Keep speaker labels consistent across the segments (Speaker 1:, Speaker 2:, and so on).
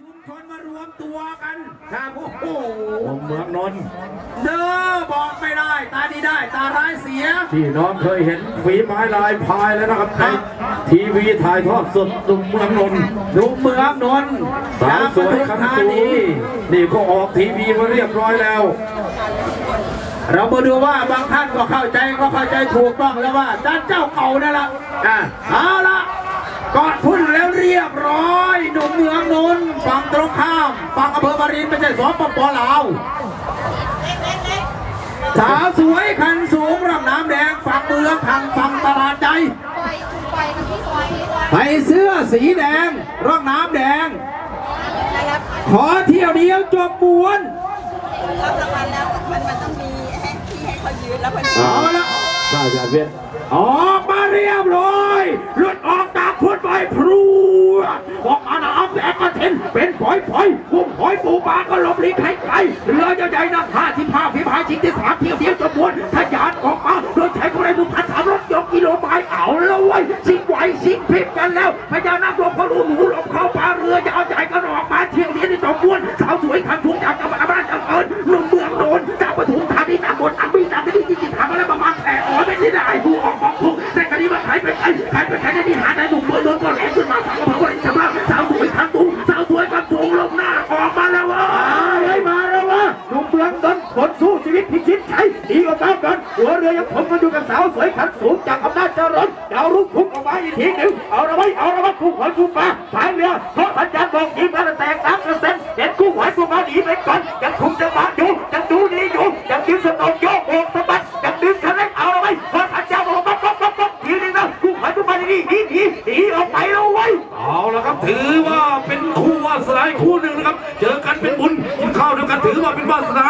Speaker 1: ชุมชนมารวมตัวกัน
Speaker 2: ครับโอ้โห
Speaker 3: เมืองนนท์
Speaker 1: เด้อบอกไม่ได้ ตาดีได้ ตาร้ายเสีย
Speaker 3: พี่น้องเคยเห็นฝีไม้ลายพายแล้วนะครับในทีวีถ่ายทอดสดตุ่มเมืองนนท์
Speaker 1: ดูเมืองนนท์
Speaker 3: สาวสวยคันสูงนี่ก็ออกทีวีมาเรียบร้อยแล้ว
Speaker 1: เรามาดูว่าบางท่านก็เข้าใจก็เข้าใจถูกต้องแล้วว่าด้านเจ้าเก่านั่นแหละ
Speaker 3: อะ
Speaker 1: เอาละกอดพุ่นแล้วเรียบร้อย หนุ่มเมืองนนท์ฝั่งตรงข้ามฝั่งอำเภอมารินไม่ใช่สปปลาวสาวสวยคันสูงรำน้ำแดงฝั่งเมืองทางฝั่งตลาดใจ
Speaker 4: ไปไปกับพี่ซอยนี่ซอย
Speaker 1: ใส่เสื้อสีแดงร่องน้ำแดง
Speaker 4: นะครับ
Speaker 1: ขอเที่ยวเดียวจบมวน
Speaker 4: รับรางวัลแล้วมันมันต้องมีให้ที่ให้เขายืนแล้วพอดี
Speaker 1: เอาละ
Speaker 3: ข้าจะเวียน
Speaker 1: ออกมาเรียบร้อยหลุดออกจากพุทธไปพรวดออกมาน้ำ แดงกระเทนเป็นฝอยฝอยกุ้งหอยปูปลาก็หลบหลีกให้ไกลเรือใหญ่ๆนักห้าที่ผ้าฝีพายชิงที่สามเที่ยวเดียวจบมวนทะยานออกมาโดยใช้คนในมือพันสามรถยกกิโลไม้เอาแล้วเว้ยสิงไหวสิงพริบกันแล้วพญานาคหลบเขารู้หนูหลบเข้าป่าเรือยาวใหญ่ก็ออกมาเที่ยวเดียวที่จบมวนสาวสวยขันทุกจากจังหวัดอำนาจเจริญหนุ่มเมืองโดนจากปทุมธานีตำบลอัมพีตามที่ที่จิตถาม หนุ่มเมืองโดนขนสู้ชีวิตพิชิตชัยดีกว่าเก้ากันหัวเรือยังผมมาอยู่กับสาวสวยขันสูงจากอำนาจเจริญดาวรุ่งพุ่งออกมาอีกทีหนึ่งเอาละไว้เอาละไว้กุ้หอยกุ้ปลาพายเรือเพราะสัญญาณบอกยิงแล้วแตกน้ำกระเซ็นต์เห็นกุ้หอยกุ้ปลาหนีไปก่อนยังคุมจะมาอยู่ยังดูดีอยู่ยังยืนสนองโยกโบกสะบัดยังดึงคันเร่งเอาละไว้เพราะสัญญาณบอกป๊อกป๊อกป๊อกป๊อกทีนึงนะกุ้หอยกุ้ปลาหนีหนีหนีหนีออกไปแล้วเว้
Speaker 3: เอาละครับถือว่าเป็นคู่วาสนาอีกคู่หนึ่งนะครับเจอกันเป็นบุญกินข้าวเดียวกันถือว่าเป็นวาสนา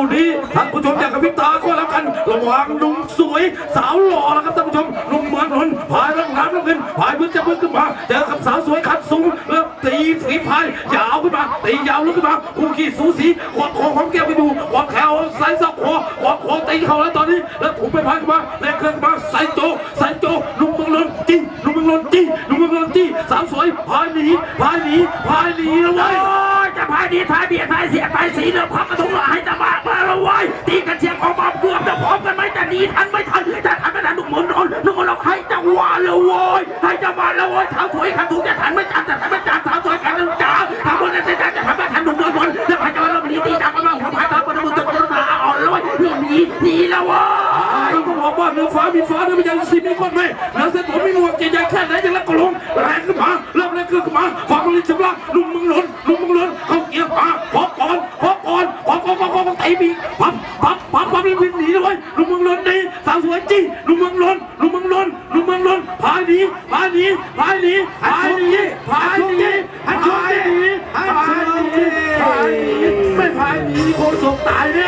Speaker 3: คู่นี้ท่านผู้ชมอยากกับพิตาก็แล้วกันระหว่างหนุ่มสวยสาวหล่อแล้วครับท่านผู้ชมหนุ่มเมืองนนท์พายร่องน้ำน้ำเงินพายพื้นจะพื้นขึ้นมาเจอกับสาวสวยขันสูงแล้วตีฝีพายยาวขึ้นมาตียาวลึกขึ้นมาคู่ขี้สูสีขวดคอของแก้วไปดูขวดแถวใส่สักคอขวดคอตีเข้าแล้วตอนนี้ แล้วถูกไปพายขึ้นมาแรงเครื่องมาใส่โจใส่โจหนุ่มเมืองนนท์จี้หนุ่มเมืองนนท์จี้หนุ่มเมืองนนท์จี้สาวสวยพายหนีพายหนีพายหนีแล้ว
Speaker 1: โอ้
Speaker 3: เว้ย
Speaker 1: ย จะพายดีทายเบียดทายเสียท้ายสีเดิมความกระทุงหลายจะมามาแล้วเว้ตีกันเชียงออกมาเกือบจะพร้อมกันไหมจะหนีทันไม่ทันจะทันไม่ทันหนุ่มเมือนนท์หนุ่มเมือนให้จังหวะเลยเว้ให้จังหวะแล้วเว้ยสาวสวยขันถูกจะทันไม่ทันจะทันไม่ทันสาวสวยขันถูกจ้าทำบนนั้นจะจะทันไม่ทันหนุ่มเมือนแล้วพายจังหวะแล้วหนีตีตามกันมาหัวพายตามกันมือตะกรุตาอ่อนเลยหนีหนีหนีแล้วว้
Speaker 3: ก็บอกว่าเนื้อฟ้ามีฟ้าเนื้อไม่ใช่สีมีก้อนเมแล้วเส้นผมมีหนวดใหญ่ๆแค่ไหนจะแล้วก็ลงแรงขึ้นมาเริ่มแรงขึ้นมาฟ้ามันลิ้นชำระลุงมึงหล่นลุงมึงหล่นเข้าเกียร์มาพอก่อนพอก่อนพอ ก่อนพอก่อนพอตีปีปั๊บปั๊บปั๊บปั๊บรีบหนีเลยลุงมึงหล่นดีสาวสวยจี้ลุงมึงหล่นลุงมึงหล่นลุงมึงหล่นพายหนีพายหนีพายหนีพายหนีพายหนีพายหนีพายหนีพายหนีไม่พายหนีโคตรตาย